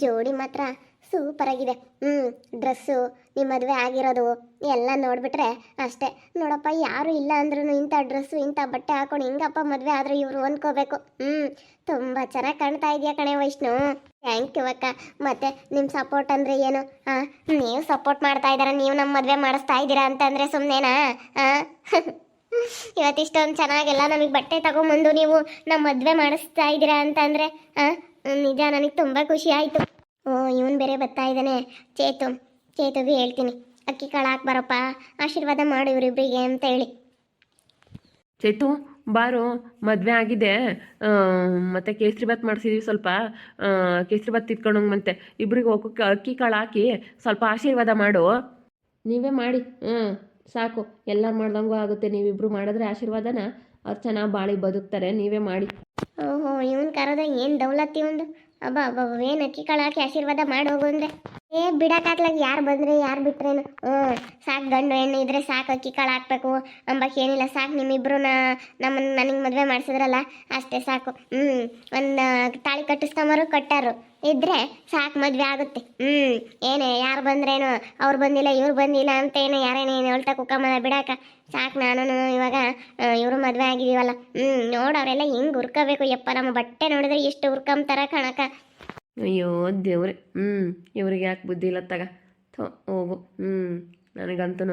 ಜೋಡಿ ಮಾತ್ರ ಸೂಪರ್ ಆಗಿದೆ. ಹ್ಞೂ ಡ್ರೆಸ್ಸು ನಿಮ್ಮ ಮದುವೆ ಆಗಿರೋದು ಎಲ್ಲ ನೋಡ್ಬಿಟ್ರೆ ಅಷ್ಟೇ. ನೋಡಪ್ಪ, ಯಾರು ಇಲ್ಲ ಅಂದ್ರೂ ಇಂಥ ಡ್ರೆಸ್ಸು ಇಂಥ ಬಟ್ಟೆ ಹಾಕೊಂಡು ಹಿಂಗಪ್ಪ ಮದುವೆ ಆದ್ರೆ ಇವರು ಹೊಂದ್ಕೋಬೇಕು. ಹ್ಞೂ ತುಂಬ ಚೆನ್ನಾಗಿ ಕಾಣ್ತಾ ಇದೆಯಾ ಕಣೆ ವೈಷ್ಣು. ಥ್ಯಾಂಕ್ ಯು ಅಕ್ಕ. ಮತ್ತೆ ನಿಮ್ಮ ಸಪೋರ್ಟ್ ಅಂದರೆ ಏನು? ಹಾಂ ನೀವು ಸಪೋರ್ಟ್ ಮಾಡ್ತಾ ಇದ್ದೀರಾ, ನೀವು ನಮ್ಮ ಮದುವೆ ಮಾಡಿಸ್ತಾ ಇದ್ದೀರಾ ಅಂತಂದರೆ ಸುಮ್ಮನೆನಾ ಹಾಂ ಇವತ್ತಿಷ್ಟೊಂದು ಚೆನ್ನಾಗೆಲ್ಲ ನಮಗೆ ಬಟ್ಟೆ ತಗೊಂಬಂದು ನೀವು ನಮ್ಮ ಮದುವೆ ಮಾಡಿಸ್ತಾ ಇದ್ದೀರಾ ಅಂತಂದರೆ ಹಾಂ ನಿಜ, ನನಗೆ ತುಂಬ ಖುಷಿ ಆಯಿತು. ಓ ಇವನು ಬೇರೆ ಬರ್ತಾ ಇದ್ದಾನೆ. ಚೇತು, ಚೇತುಗೆ ಹೇಳ್ತೀನಿ. ಅಕ್ಕಿ ಕಾಳು ಹಾಕಿ ಬರಪ್ಪ, ಆಶೀರ್ವಾದ ಮಾಡು ಇವರಿಬ್ಬರಿಗೆ ಅಂತ ಹೇಳಿ. ಚೇತು, ಬಾರು, ಮದುವೆ ಆಗಿದೆ. ಮತ್ತು ಕೇಸರಿ ಬಾತ್ ಮಾಡಿಸಿದ್ವಿ ಸ್ವಲ್ಪ. ಕೇಸರಿ ಬಾತ್ ತಿತ್ಕೊಂಡು ಮತ್ತೆ ಇಬ್ರಿಗೆ ಹೋಗೋಕೆ ಅಕ್ಕಿ ಕಾಳು ಹಾಕಿ ಸ್ವಲ್ಪ ಆಶೀರ್ವಾದ ಮಾಡು. ನೀವೇ ಮಾಡಿ. ಹ್ಞೂ ಸಾಕು. ಎಲ್ಲ ಮಾಡ್ದಂಗೂ ಆಗುತ್ತೆ. ನೀವಿಬ್ರು ಮಾಡಿದ್ರೆ ಆಶೀರ್ವಾದನ. ಅವ್ರು ಚೆನ್ನಾಗಿ ಬಾಳಿ ಬದುಕ್ತಾರೆ. ನೀವೇ ಮಾಡಿ. ಕರೆದ ಏನು ದೌಲತ್ತಿ ಒಂದು ಅಬ್ಬ ಅಬ್ಬ ಏನು ಅಕ್ಕಿ ಕಾಳು ಹಾಕಿ ಆಶೀರ್ವಾದ ಮಾಡಿ ಹೋಗು ಅಂದ್ರೆ ಏ ಬಿಡಕ್ಕಾಗ್ಲಾಗ ಯಾರು ಬಂದ್ರೆ ಯಾರು ಬಿಟ್ರೇನು ಹ್ಞೂ ಸಾಕು ಗಂಡು ಹೆಣ್ಣು ಇದ್ರೆ ಸಾಕು ಅಕ್ಕಿ ಕಾಳು ಹಾಕ್ಬೇಕು. ಏನಿಲ್ಲ, ಸಾಕು ನಿಮ್ಮಿಬ್ರು ನಮ್ಮನ್ನು ನನಗೆ ಮದುವೆ ಮಾಡಿಸಿದ್ರಲ್ಲ, ಅಷ್ಟೇ ಸಾಕು. ಹ್ಞೂ ಒಂದು ತಾಳಿ ಕಟ್ಟಿಸ್ಕೊಂಬರು, ಕಟ್ಟಾರು. ಇದ್ರೆ ಸಾಕು ಮದುವೆ ಆಗುತ್ತೆ. ಹ್ಮ್, ಏನೇ ಯಾರು ಬಂದ್ರೇನು, ಅವ್ರು ಬಂದಿಲ್ಲ, ಇವ್ರು ಬಂದಿಲ್ಲ ಅಂತ ಏನು ಯಾರೇನೇನು ಹೇಳ್ತಾ ಕುಕ್ಕಮ್ಮನ ಬಿಡಾಕ. ಸಾಕು ನಾನು ಇವಾಗ ಇವರು ಮದುವೆ ಆಗಿದೀವಲ್ಲ. ಹ್ಞೂ ನೋಡು ಅವರೆಲ್ಲ ಹೆಂಗೆ ಹುರ್ಕೋಬೇಕು ಯಪ್ಪ, ನಮ್ಮ ಬಟ್ಟೆ ನೋಡಿದ್ರೆ ಎಷ್ಟು ತರ ಕಣಕ. ಅಯ್ಯೋ, ದೇವ್ರೆ. ಹ್ಞೂ ಇವ್ರಿಗೆ ಯಾಕೆ ಬುದ್ಧಿ ಇಲ್ಲ ತಗ. ಥೋ, ಹೋಗು. ಹ್ಞೂ ನನಗಂತೂ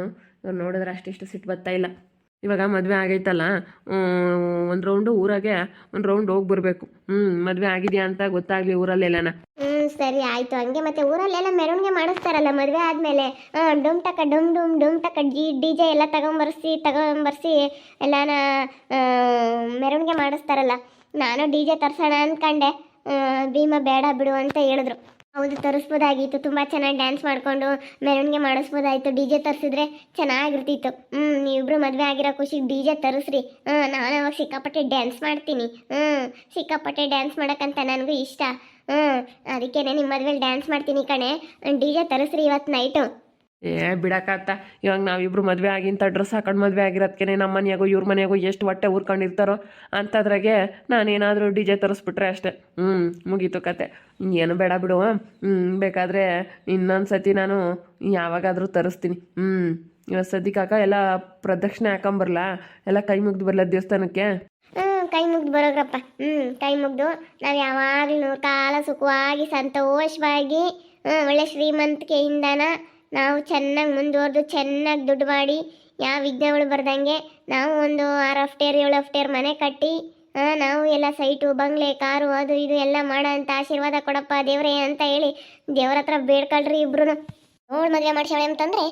ಇವ್ರು ನೋಡಿದ್ರೆ ಅಷ್ಟಿಷ್ಟು ಸಿಟ್ಟು ಬರ್ತಾ ಇಲ್ಲ. ಇವಾಗ ಮದುವೆ ಆಗೈತಲ್ಲ ಒಂದು ರೌಂಡು ಊರಾಗೆ ಒಂದು ರೌಂಡ್ ಹೋಗಿ ಬರಬೇಕು. ಹ್ಞೂ ಮದುವೆ ಆಗಿದೆಯಾ ಅಂತ ಗೊತ್ತಾಗಲಿ ಊರಲ್ಲೆಲ್ಲನ? ಸರಿ ಆಯಿತು. ಹಂಗೆ ಮತ್ತೆ ಊರಲ್ಲೆಲ್ಲ ಮೆರವಣಿಗೆ ಮಾಡಿಸ್ತಾರಲ್ಲ ಮದುವೆ ಆದಮೇಲೆ? ಡುಮ್ ಟಕ ಡುಮ್ ಡುಮ್ ಡುಮ್ ಟಕ ಜಿ ಡಿ ಜೆ ಎಲ್ಲ ತಗೊಂಬರ್ಸಿ ತಗೊಂಬರ್ಸಿ ಎಲ್ಲಾನ ಮೆರವಣಿಗೆ ಮಾಡಿಸ್ತಾರಲ್ಲ. ನಾನು ಡಿ ಜೆ ತರ್ಸೋಣ ಅಂದ್ಕೊಂಡೆ ಆ, ಭೀಮ ಬೇಡ ಬಿಡು ಅಂತ ಹೇಳಿದ್ರು. ಹೌದು, ತರಿಸ್ಬೋದಾಗಿತ್ತು. ತುಂಬ ಚೆನ್ನಾಗಿ ಡ್ಯಾನ್ಸ್ ಮಾಡಿಕೊಂಡು ಮೆರವಣಿಗೆ ಮಾಡಿಸ್ಬೋದಾಯ್ತು. ಡಿ ಜೆ ತರಿಸಿದ್ರೆ ಚೆನ್ನಾಗಿರ್ತಿತ್ತು. ಹ್ಞೂ ನೀವಿಬ್ಬರು ಮದುವೆ ಆಗಿರೋ ಖುಷಿಗೆ ಡಿ ಜೆ ತರಿಸ್ರಿ. ಹ್ಞೂ ನಾನು ಅವಾಗ ಸಿಕ್ಕಾಪಟ್ಟೆ ಡ್ಯಾನ್ಸ್ ಮಾಡ್ತೀನಿ. ಹ್ಞೂ ಸಿಕ್ಕಾಪಟ್ಟೆ ಡ್ಯಾನ್ಸ್ ಮಾಡೋಕ್ಕಂತ ನನಗೂ ಇಷ್ಟ. ಹ್ಞೂ ಅದಕ್ಕೇನೆ ನಿಮ್ಮ ಮದುವೆಲಿ ಡ್ಯಾನ್ಸ್ ಮಾಡ್ತೀನಿ ಕಣೆ. ಡಿ ಜೆ ತರಿಸ್ರಿ ಇವತ್ತು ನೈಟು ಏ ಬಿಡಕತ್ತ ಇವಾಗ ನಾವಿಬ್ರು ಮದುವೆ ಆಗಿಂತ ಡ್ರೆಸ್ ಹಾಕೊಂಡು ಮದುವೆ ಆಗಿರೋದ್ಕೇನೆ ನಮ್ಮ ಮನೆಯಾಗೋ, ಇವ್ರ ಮನೆಯಾಗೋ ಎಷ್ಟು ಹೊಟ್ಟೆ ಊರ್ಕೊಂಡಿರ್ತಾರೋ ಅಂಥದ್ರಾಗೆ ನಾನೇನಾದರೂ ಡಿ ಜೆ ತರಿಸ್ಬಿಟ್ರೆ ಅಷ್ಟೇ. ಹ್ಞೂ ಮುಗೀತು ಕತೆ. ಏನು ಬೇಡ ಬಿಡು. ಹ್ಞೂ ಬೇಕಾದರೆ ಇನ್ನೊಂದು ಸತಿ ನಾನು ಯಾವಾಗಾದರೂ ತರಿಸ್ತೀನಿ. ಹ್ಞೂ ಇವತ್ತು ಕಾಕ ಎಲ್ಲ ಪ್ರದಕ್ಷಿಣೆ ಹಾಕೊಂಬರ್ಲಾ? ಎಲ್ಲ ಕೈ ಮುಗ್ದು ಬರಲ್ಲ ದೇವಸ್ಥಾನಕ್ಕೆ? ಕೈ ಮುಗ್ದು ಬರೋಗ್ರಪ್ಪ. ಹ್ಞೂ ಕೈ ಮುಗ್ದು. ನಾವು ಯಾವಾಗಲೂ ಕಾಲ ಸುಖವಾಗಿ, ಸಂತೋಷವಾಗಿ ಹ್ಞೂ ಒಳ್ಳೆ ಶ್ರೀಮಂತಿಕೆಯಿಂದನ ನಾವು ಚೆನ್ನಾಗಿ ಮುಂದುವರೆದು, ಚೆನ್ನಾಗಿ ದುಡ್ಡು ಮಾಡಿ, ಯಾವ ವಿಘ್ನಗಳು ಬರ್ದಂಗೆ ನಾವು ಒಂದು ಆರು ಅಫ್ಟೇರ್ ಏಳು ಅಫ್ಟೇರ್ ಮನೆ ಕಟ್ಟಿ ನಾವು ಎಲ್ಲ ಸೈಟು ಬಂಗ್ಲೆ, ಕಾರು, ಅದು ಇದು ಎಲ್ಲ ಮಾಡೋ ಅಂತ ಆಶೀರ್ವಾದ ಕೊಡಪ್ಪ ದೇವರೇ ಅಂತ ಹೇಳಿ ದೇವ್ರ ಹತ್ರ ಬೇಡ್ಕೊಳ್ರಿ ಇಬ್ರು ನೋಡ್ ಮದುವೆ ಮಾಡ್ಸೋಳೆ ಅಂತಂದ್ರೆ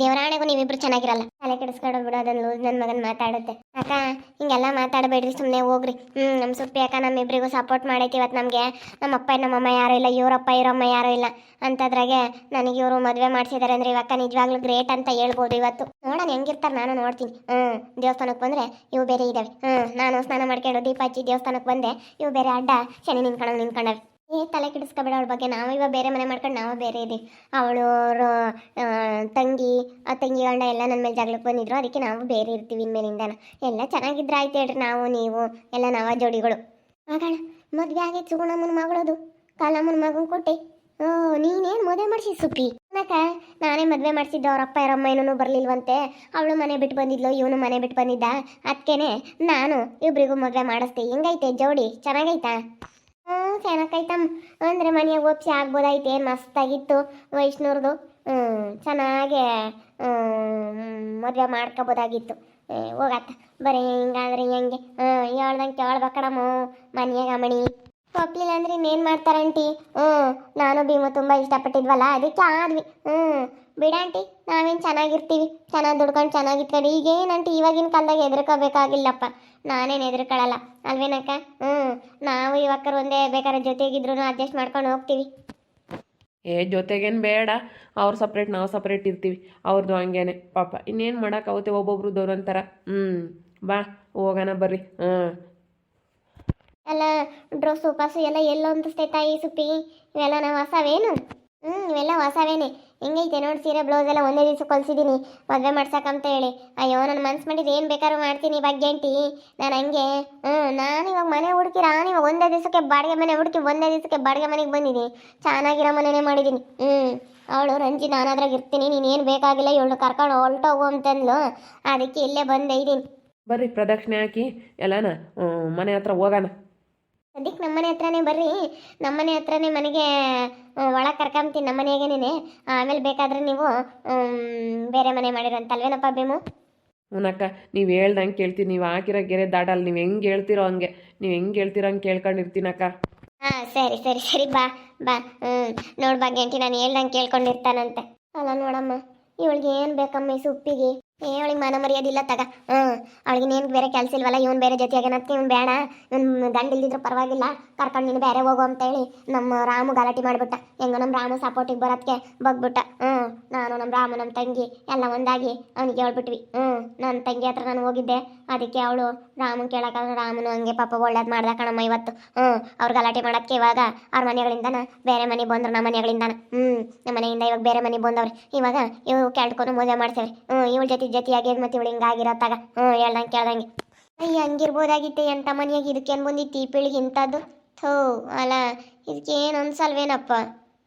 ದೇವರಾಣೆಗೂ ನೀವಿಬ್ರು ಚೆನ್ನಾಗಿರಲ್ಲ. ತಲೆ ಕೆಡಿಸ್ಕೊಂಡು ಬಿಡೋದನ್ನ ಲೂಸ್ ನನ್ನ ಮಗನ್ ಮಾತಾಡುತ್ತೆ. ಅಕ್ಕ, ಹಿಂಗೆಲ್ಲ ಮಾತಾಡಬೇಡ್ರಿ ಸುಮ್ಮನೆ ಹೋಗ್ರಿ. ಹ್ಮ್ ನಮ್ಮ ಸುಪ್ಪಿ ಅಕ್ಕ ನಮ್ಮಿಬ್ರಿಗೂ ಸಪೋರ್ಟ್ ಮಾಡೈತಿ ಇವತ್ತು ನಮಗೆ. ನಮ್ಮ ಅಪ್ಪ ನಮ್ಮಮ್ಮ ಯಾರೂ ಇಲ್ಲ, ಇವರಪ್ಪ, ಇವರಮ್ಮ ಯಾರು ಇಲ್ಲ. ಅಂತದ್ರಾಗೆ ನನಗೆ ಇವರು ಮದುವೆ ಮಾಡಿಸಿದಾರೆ ಅಂದ್ರೆ ಇವಕ್ಕ ನಿಜವಾಗ್ಲೂ ಗ್ರೇಟ್ ಅಂತ ಹೇಳ್ಬೋದು ಇವತ್ತು. ನೋಡೋಣ ಹೆಂಗಿರ್ತಾರೆ ನಾನು ನೋಡ್ತೀನಿ. ಹ್ಮ್ ದೇವಸ್ಥಾನಕ್ಕೆ ಬಂದ್ರೆ ಇವು ಬೇರೆ ಇದಾವೆ. ಹ್ಮ್, ನಾನು ಸ್ನಾನ ಮಾಡ್ಕೊಂಡು ದೀಪ ಹಚ್ಚಿ ದೇವಸ್ಥಾನಕ್ಕೆ ಬಂದೆ. ಇವು ಬೇರೆ ಅಡ್ಡ, ಶನಿ ನಿಂತ್ಕೊಂಡು ನಿಂತ್ಕೊಂಡವೆ. ಏ ತಲೆ ಕೆಡಿಸ್ಕೊಬೇಡ ಅವಳ ಬಗ್ಗೆ. ನಾವು ಇವಾಗ ಬೇರೆ ಮನೆ ಮಾಡ್ಕೊಂಡು ನಾವು ಬೇರೆ ಇದೀವಿ. ಅವಳು ತಂಗಿ, ಆ ತಂಗಿ ಗಂಡ ಎಲ್ಲ ನನ್ನ ಮೇಲೆ ಜಗಳಕ್ಕೆ ಬಂದಿದ್ರು. ಅದಕ್ಕೆ ನಾವು ಬೇರೆ ಇರ್ತೀವಿ ಇನ್ಮೇಲಿಂದ ಎಲ್ಲ ಚೆನ್ನಾಗಿದ್ರೆ ಆಯ್ತು ಹೇಳ್ರಿ ನಾವು, ನೀವು, ಎಲ್ಲ ನಾವ ಜೋಡಿಗಳು. ಆಗಣ, ಮದುವೆ ಆಗಿ ಸುಗುಣಮ್ಮನ ಮಗಳದು. ಕಾಲಮ್ಮನ ಮಗನ್ ಕೊಟ್ಟೆ. ಓ, ನೀನೇನು ಮದುವೆ ಮಾಡಿಸಿ ಸುಪ್ಪಿ ಅಕ್ಕ, ನಾನೇ ಮದುವೆ ಮಾಡಿಸಿದ್ದು ಅವರಪ್ಪ ಯಾರಮ್ಮ ಏನೂ ಬರಲಿಲ್ವಂತೆ. ಅವಳು ಮನೆ ಬಿಟ್ಟು ಬಂದಿದ್ಲು, ಇವನು ಮನೆ ಬಿಟ್ಟು ಬಂದಿದ್ದ. ಅದಕ್ಕೇನೆ ನಾನು ಇಬ್ರಿಗೂ ಮದುವೆ ಮಾಡಿಸ್ತೀನಿ ಹೆಂಗೈತೆ ಜೋಡಿ? ಚೆನ್ನಾಗೈತಾ? ಹ್ಞೂ ಚೆನ್ನಾಗೈತಮ್ಮ ಅಂದರೆ ಮನೆಯಾಗ ಒಪ್ಸಿ ಆಗ್ಬೋದೈತೆ ಮಸ್ತಾಗಿತ್ತು ವೈಷ್ಣವ್ರದು. ಹ್ಞೂ ಚೆನ್ನಾಗೆ ಮದುವೆ ಮಾಡ್ಕೋಬೋದಾಗಿತ್ತು. ಹೋಗತ್ತ. ಬರೀ ಹಿಂಗಾದ್ರೆ ಹೆಂಗೆ? ಹ್ಞೂ ಹೇಳ್ದಂಗೆ ಕೇಳ್ಬೇಕಡಮ್ಮ ಮನೆಯಾಗ ಮಣಿ ಒಪ್ಲಿಲ್ಲ ಅಂದ್ರೆ ಇನ್ನೇನು ಮಾಡ್ತಾರಂಟಿ? ಹ್ಞೂ ನಾನು ಭೀಮು ತುಂಬ ಇಷ್ಟಪಟ್ಟಿದ್ವಲ್ಲ, ಅದಕ್ಕೆ ಆದ್ವಿ. ಹ್ಞೂ ಬಿಡಾಂಟಿ ನಾವೇನು ಚೆನ್ನಾಗಿರ್ತೀವಿ ಚೆನ್ನಾಗಿ ದುಡ್ಕೊಂಡು ಚೆನ್ನಾಗಿರ್ತೀವಿ ಆಂಟಿ ಇವಾಗಿನ ಕಾಲದಾಗ ಹೆದರ್ಕೋಬೇಕಾಗಿಲ್ಲಪ್ಪ. ನಾನೇನು ಹೆದರ್ಕೊಳ್ಳಲ್ಲ ಅಲ್ವೇನಕ್ಕ? ಹ್ಞೂ ನಾವು ಯುವಕರು ಒಂದೇ ಬೇಕಾದ್ರೆ ಜೊತೆಗಿದ್ರು ಅಡ್ಜಸ್ಟ್ ಮಾಡ್ಕೊಂಡು ಹೋಗ್ತೀವಿ. ಏ ಜೊತೆಗೇನು ಬೇಡ ಅವ್ರು ಸಪ್ರೇಟ್ ನಾವು ಸಪ್ರೇಟ್ ಇರ್ತೀವಿ ಅವ್ರದ್ದು ಹಂಗೇನೆ ಪಾಪ. ಇನ್ನೇನು ಮಾಡೋಕ್ಕಾಗುತ್ತೆ ಒಬ್ಬೊಬ್ರದ್ದು ಒಂಥರ ಹ್ಞೂ ಬಾ ಹೋಗೋಣ ಬರ್ರಿ ಹಾಂ ಎಲ್ಲ ಡ್ರೆಸ್ಸು ಪಾಸು ಎಲ್ಲ ಎಲ್ಲ ಹೊಂದಿಸ್ತೇ ತಾಯಿ ಸುಪ್ಪಿ ಇವೆಲ್ಲ ನಾವು ಹೊಸವೇನು? ಹ್ಞೂ ಇವೆಲ್ಲ ಹೊಸವೇನೆ. ಹೆಂಗೈತೆ ನೋಡಿ ಸೀರೆ ಬ್ಲೌಸ್ ಎಲ್ಲ ಒಂದೇ ದಿವಸ ಕೊಲ್ಸಿದ್ದೀನಿ ಮದುವೆ ಮಾಡ್ಸಕ್ಕಂತ ಹೇಳಿ. ಅಯ್ಯೋ ನನ್ನ ಮನ್ಸು ಮಾಡಿದ್ರೆ ಏನು ಬೇಕಾದ್ರೂ ಮಾಡ್ತೀನಿ ಭಾಗ್ಯಂಟಿ ನಾನು ಹಂಗೆ ಹ್ಞೂ ನಾನು ಇವಾಗ ಮನೆ ಹುಡುಕಿ ನಾನು ಇವಾಗ ಒಂದೇ ದಿವಸಕ್ಕೆ ಬಾಡಿಗೆ ಮನೆ ಹುಡುಕಿ ಒಂದೇ ದಿವಸಕ್ಕೆ ಬಾಡಿಗೆ ಮನೆಗೆ ಬಂದಿದ್ದೀನಿ ಚೆನ್ನಾಗಿರೋ ಮನೆನೇ ಮಾಡಿದ್ದೀನಿ ಹ್ಞೂ ಅವಳು ರಂಜಿ ನಾನು ಅದ್ರಾಗ ಇರ್ತೀನಿ, ನೀನು ಏನು ಬೇಕಾಗಿಲ್ಲ ಇವಳು ಕರ್ಕೊಂಡು ಹೊಲ್ಟೋಗು ಅಂತಂದ್ಲು. ಅದಕ್ಕೆ ಇಲ್ಲೇ ಬಂದೆ ಇದ್ದೀನಿ ಬರ್ರಿ ಪ್ರದಕ್ಷಿಣೆ ಹಾಕಿ. ಎಲ್ಲಾನ ಮನೆ ಹತ್ರ ಹೋಗೋಣ. ಸದ್ಯಕ್ಕೆ ನಮ್ಮನೆ ಹತ್ರನೇ ಬರ್ರಿ. ನಮ್ಮನೆ ಹತ್ರನೇ ಮನೆಗೆ ಒಳಗೆ ಕರ್ಕೊಂತೀನಿ ನಮ್ಮ ಮನೆಗೇನೆ ಆಮೇಲೆ ಬೇಕಾದ್ರೆ ನೀವು ಬೇರೆ ಮನೆ ಮಾಡಿರಂತಲ್ವೇನಪ್ಪ ಭೀಮು? ಹ್ಞೂನಕ್ಕ ನೀವು ಹೇಳ್ದಂಗೆ ಕೇಳ್ತೀನಿ. ನೀವು ಹಾಕಿರೋ ಗೆರೆ ದಾಟಲ್ಲಿ ನೀವು ಹೆಂಗೆ ಹೇಳ್ತಿರೋ ಹಂಗೆ. ನೀವು ಹೆಂಗೆ ಹೇಳ್ತಿರೋ ಹಂಗೆ ಕೇಳ್ಕೊಂಡಿರ್ತೀನಕ್ಕ. ಹಾಂ ಸರಿ ಸರಿ ಸರಿ ಬಾ ಬಾ ಹ್ಞೂ ನೋಡ್ಬಾ ಗಂಟಿ ನಾನು ಹೇಳ್ದಂಗೆ ಕೇಳ್ಕೊಂಡಿರ್ತಾನಂತೆ. ಅಲ್ಲ ನೋಡಮ್ಮ ಇವಳಿಗೆ ಏನು ಬೇಕಮ್ಮ ಈ ಸುಪ್ಪಿಗೆ? ಏ, ಅವಳಿಗೆ ಮಾನ ಮರ್ಯಾದಿಲ್ಲ ತಗ. ಹ್ಮ್, ಅವಳಿಗೆ ಏನ್ ಬೇರೆ ಕೆಲಸ ಇಲ್ವಲ್ಲ, ಇವನ್ ಬೇರೆ ಜೊತೆಯಾಗೇನತ್ತೆ ಇವ್ನು ಬೇಡ. ನನ್ನ ಗಂಡ ಇಲ್ದಿದ್ರು ಪರವಾಗಿಲ್ಲ. ಕರ್ಕೊಂಡು ನೀನು ಬೇರೆ ಹೋಗು ಅಂತ ಹೇಳಿ ನಮ್ಮ ರಾಮು ಗಲಾಟೆ ಮಾಡಿಬಿಟ್ಟ. ಹೆಂಗೋ ನಮ್ಮ ರಾಮು ಸಪೋರ್ಟಿಗೆ ಬರೋದಕ್ಕೆ ಬಗ್ಬಿಟ್ಟ. ಹ್ಮ್, ನಾನು ನಮ್ಮ ರಾಮು ನಮ್ಮ ತಂಗಿ ಎಲ್ಲ ಒಂದಾಗಿ ಅವನಿಗೆ ಹೇಳ್ಬಿಟ್ವಿ. ಹ್ಮ್ ನನ್ನ ತಂಗಿ ಹತ್ರ ನಾನು ಹೋಗಿದ್ದೆ. ಅದಕ್ಕೆ ಅವಳು ರಾಮು ಕೇಳಕ್ಕಾಗ ರಾಮನು ಹಂಗೆ ಪಾಪ ಒಳ್ಳೇದ್ ಮಾಡ್ದ ಕಣಮ್ಮ ಇವತ್ತು. ಹ್ಮ್, ಅವ್ರು ಗಲಾಟೆ ಮಾಡೋದಕ್ಕೆ ಇವಾಗ ಅವ್ರ ಮನೆಗಳಿಂದನ ಬೇರೆ ಮನೆ ಬಂದ್ರು ನಮ್ಮ ಮನೆಗಳಿಂದನ. ಹ್ಮ್, ನಮ್ಮ ಮನೆಯಿಂದ ಇವಾಗ ಬೇರೆ ಮನೆ ಬಂದವ್ರಿ. ಇವಾಗ ಇವ್ರು ಕೇಳ್ಕೊಂಡು ಮದುವೆ ಮಾಡ್ಸೇವ್ರಿ. ಹ್ಮ್, ಇವಳ ಜೊತೆ ಜೊತೆಯಾಗಿ ಮತ್ತೆ ಇವಳು ಹಿಂಗಾಗಿರತ್ತಾಗ. ಹ್ಞೂ ಹೇಳ್ದಂಗೆ ಕೇಳ್ದಂಗೆ. ಅಯ್ಯ, ಹಂಗಿರ್ಬೋದಾಗಿತ್ತೆ ಎಂಥ ಮನೆಯಾಗಿ ಇದಕ್ಕೇನು ಬಂದಿತ್ತು ಈ ಪೀಳಿಗೆ ಇಂಥದ್ದು? ಥೋ, ಅಲ್ಲ, ಇದಕ್ಕೇನು ಅನ್ಸಲ್ವೇನಪ್ಪ?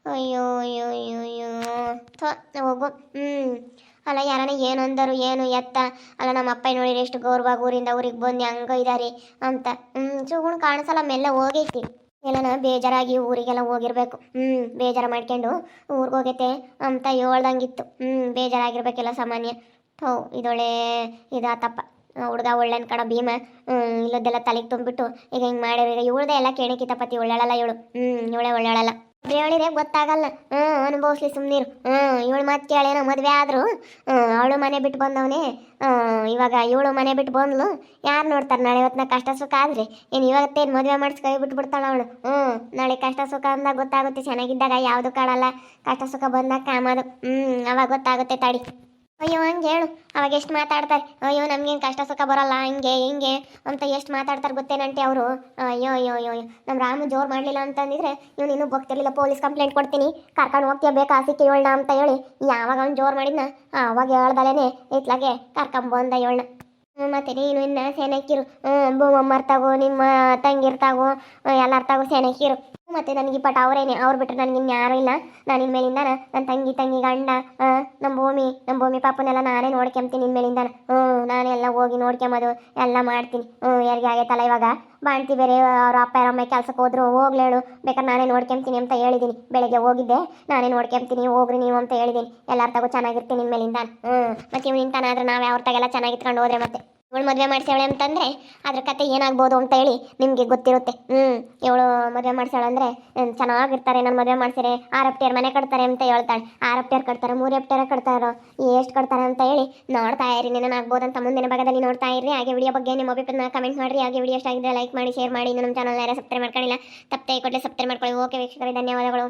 ಅಯ್ಯೋ ಅಯ್ಯೋ ಅಯ್ಯೋ ಅಯ್ಯೋ. ಥೋ, ಹೋಗು. ಹ್ಞೂ ಅಲ್ಲ, ಯಾರನ ಏನು ಅಂದರು, ಏನು ಎತ್ತ? ಅಲ್ಲ, ನಮ್ಮ ಅಪ್ಪ ನೋಡಿರಿ ಎಷ್ಟು ಗೌರವಾಗಿ ಊರಿಂದ ಊರಿಗೆ ಬಂದು, ಹಂಗ ಇದಾರೆ ಅಂತ. ಹ್ಞೂ ಸುಗುಣ್ ಕಾಣಿಸಲ್ಲ, ಮೆಲ್ಲ ಹೋಗೈತಿ. ಎಲ್ಲನ ಬೇಜಾರಾಗಿ ಊರಿಗೆಲ್ಲ ಹೋಗಿರ್ಬೇಕು. ಹ್ಞೂ ಬೇಜಾರು ಮಾಡ್ಕೊಂಡು ಊರಿಗೆ ಹೋಗೈತೆ ಅಂತ ಹೇಳ್ದಂಗಿತ್ತು. ಹ್ಞೂ ಬೇಜಾರಾಗಿರ್ಬೇಕೆಲ್ಲ ಸಾಮಾನ್ಯ. ಥೋ ಇದೊಳೆ ಇದಾತಪ್ಪ. ಹುಡುಗ ಒಳ್ಳೆನ್ ಕಡ ಭೀಮ. ಹ್ಞೂ ಇಲ್ಲದ್ದೆಲ್ಲ ತಲೆಗೆ ತುಂಬಿಟ್ಟು ಈಗ ಹಿಂಗೆ ಮಾಡ್ಯಾರ ಈಗ ಇವಳ್ದೆ ಎಲ್ಲ ಕೇಣಕಿತಪತಿ ಒಳ್ಳೆಳಲ್ಲ ಇವಳು. ಹ್ಞೂ ಇವಳೆ ಒಳ್ಳೆಳಲ್ಲ. ಹೇಳಿದ್ರೆ ಗೊತ್ತಾಗಲ್ಲ. ಹ್ಞೂ ಅನುಭವಿಸ್ಲಿ ಸುಮ್ಮನಿರು ಹ್ಞೂ ಇವಳು ಮಾತು ಕೇಳೇನೋ ಮದುವೆ ಆದ್ರು. ಅವಳು ಮನೆ ಬಿಟ್ಟು ಬಂದವನೇ. ಇವಾಗ ಇವಳು ಮನೆ ಬಿಟ್ಟು ಬಂದ್ಲು. ಯಾರು ನೋಡ್ತಾರೆ ನಾಳೆ ಇವತ್ತು ನಾ ಕಷ್ಟ ಸುಖ ಆದರೆ? ಏನು ಇವತ್ತೇನು ಮದುವೆ ಮಾಡಿಸಿ ಕೈ ಬಿಟ್ಟು ಬಿಡ್ತಾಳ ಅವಳು. ಹ್ಞೂ ನಾಳೆ ಕಷ್ಟ ಸುಖ ಅಂದಾಗ ಗೊತ್ತಾಗುತ್ತೆ, ಚೆನ್ನಾಗಿದ್ದಾಗ ಯಾವುದು ಕಾಣಲ್ಲ. ಕಷ್ಟ ಸುಖ ಬಂದಾಗ ಕಾಮದು. ಹ್ಞೂ ಅವಾಗ ಗೊತ್ತಾಗುತ್ತೆ ತಡಿ. ಅಯ್ಯೋ, ಹಂಗೆ ಹೇಳು. ಅವಾಗ ಎಷ್ಟು ಮಾತಾಡ್ತಾರೆ? ಅಯ್ಯೋ, ನಮ್ಗೇನು ಕಷ್ಟ ಸುಖ ಬರಲ್ಲ, ಹಿಂಗೆ ಹಿಂಗೆ ಅಂತ ಎಷ್ಟು ಮಾತಾಡ್ತಾರೆ ಗೊತ್ತೇನಂತೆ ಅವರು. ಅಯ್ಯೋ ಅಯ್ಯೋ ಅಯ್ಯೋ ನಮ್ಮ ರಾಮು ಜೋರು ಮಾಡಲಿಲ್ಲ ಅಂತಂದಿದ್ರೆ ಇವ್ನು ಇನ್ನೂ ಬಗ್ತಿರ್ಲಿಲ್ಲ ಪೊಲೀಸ್ ಕಂಪ್ಲೇಂಟ್ ಕೊಡ್ತೀನಿ. ಕರ್ಕೊಂಡು ಹೋಗ್ತೀಯ ಬೇಕಾ, ಸಿಕ್ಕಿ ಅಂತ ಹೇಳಿ. ಯಾವಾಗ ಅವ್ನು ಜೋರು ಮಾಡಿದ್ನ, ಅವಾಗ ಹೇಳ್ದಲೇನೆ, ಇತ್ಲಾಗೆ ಕರ್ಕೊಂಬಂದ ಇವಳನ್ನ ಮತ್ತೆ ನೀನು ಇನ್ನು ಸೆನಕ್ಕಿರು ಹ್ಞೂ ತಗೋ, ನಿಮ್ಮ ತಂಗಿರ್ತಾಗೋ ಎಲ್ಲರ್ತಾಗೋ ಸೆನಕ್ಕಿರು ಮತ್ತೆ ನನಗೆ ಪಟ ಅವರೇನೆ, ಅವ್ರು ಬಿಟ್ಟರೆ ನನಗೆ ಇನ್ಯಾರು ಇಲ್ಲ. ನಾನು ಇನ್ಮೇಲಿಂದ ನನ್ನ ತಂಗಿ ತಂಗಿ ಗಂಡ ನಮ್ಮ ಭೂಮಿ ನಮ್ಮ ಭೂಮಿ ಪಾಪನೆಲ್ಲ ನಾನೇ ನೋಡ್ಕೊಂತೀನಿ ಇನ್ಮೇಲಿಂದ ಹ್ಞೂ ನಾನೆಲ್ಲ ಹೋಗಿ ನೋಡ್ಕೊಂಬೋದು, ಎಲ್ಲ ಮಾಡ್ತೀನಿ. ಹ್ಞೂ, ಯಾರಿಗೆ ಆಗೈತಲ್ಲ ಇವಾಗ? ಬಾಣ್ತಿ ಬೇರೆ, ಅವ್ರ ಅಪ್ಪ ಅಮ್ಮ ಕೆಲಸಕ್ಕೆ ಹೋದ್ರು ಹೋಗ್ಲೇಳು ಬೇಕಾದ್ರೆ ನಾನೇ ನೋಡ್ಕೊಂತೀನಿ ಅಂತ ಹೇಳಿದ್ದೀನಿ ಬೆಳಗ್ಗೆ ಹೋಗಿದ್ದೆ, ನಾನೇ ನೋಡ್ಕೊಂತೀನಿ ಹೋಗ್ರಿ ನೀವು ಅಂತ ಹೇಳಿದ್ದೀನಿ ಎಲ್ಲರ ತಗೋ ಚೆನ್ನಾಗಿರ್ತೀನಿ ಇನ್ಮೇಲಿಂದ ಹ್ಞೂ, ಮತ್ತೆ ಇವ್ನಿಂತಾನಾದ್ರೆ ನಾವು ಯಾವ ತಗೆಲ್ಲ ಚೆನ್ನಾಗಿತ್ಕೊಂಡು ಹೋದ್ರೆ ಮತ್ತೆ? ಇವಳು ಮದುವೆ ಮಾಡ್ಸೇವಳೆ ಅಂತಂದ್ರೆ ಅದ್ರ ಕತೆ ಏನಾಗ್ಬೋದು ಅಂತ ಹೇಳಿ ನಿಮ್ಗೆ ಗೊತ್ತಿರುತ್ತೆ. ಹ್ಮ್, ಇವಳು ಮದುವೆ ಮಾಡ್ಸ್ಯಾಳ ಅಂದ್ರೆ ಚೆನ್ನಾಗಿರ್ತಾರೆ, ನಾನು ಮದುವೆ ಮಾಡ್ಸಿರೆ ಆರು ಅಪ್ಟಿಯರ್ ಮನೆ ಕಟ್ತಾರೆ ಅಂತ ಹೇಳ್ತಾಳೆ. ಆರು ಅಪ್ಟಿಯರ್ ಕಟ್ತಾರೆ ಮೂರು ಎಪ್ಟಿಯರ್ ಕಟ್ತಾರೋ, ಎಷ್ಟು ಕಟ್ತಾರೆ ಅಂತ ಹೇಳಿ ನೋಡ್ತಾ ಇರಿ ಅಂತ ಮುಂದಿನ ಭಾಗದಲ್ಲಿ ನೋಡ್ತಾ ಇರಿ. ಹಾಗೆ ವಿಡಿಯೋ ಬಗ್ಗೆ ನಿಮ್ಮ ಅಭಿಪ್ರಾಯ ಕಮೆಂಟ್ ಮಾಡಿರಿ. ಹಾಗೆ ವಿಡಿಯೋ ಇಷ್ಟ ಆಗಿದ್ರೆ ಲೈಕ್ ಮಾಡಿ ಶೇರ್ ಮಾಡಿ. ಇನ್ನು ನಮ್ಮ ಚಾನಲ್ ಯಾರು ಸಬ್ಸ್ಕ್ರೈಬ್ ಮಾಡ್ಕೊಂಡಿಲ್ಲ ತಪ್ಪೇ ಕೊಟ್ಟರೆ ಸಬ್ಸ್ಕ್ರೈಬ್ ಮಾಡ್ಕೊಳ್ಳಿ. ಓಕೆ ವೀಕ್ಷಕರೇ, ಧನ್ಯವಾದಗಳು.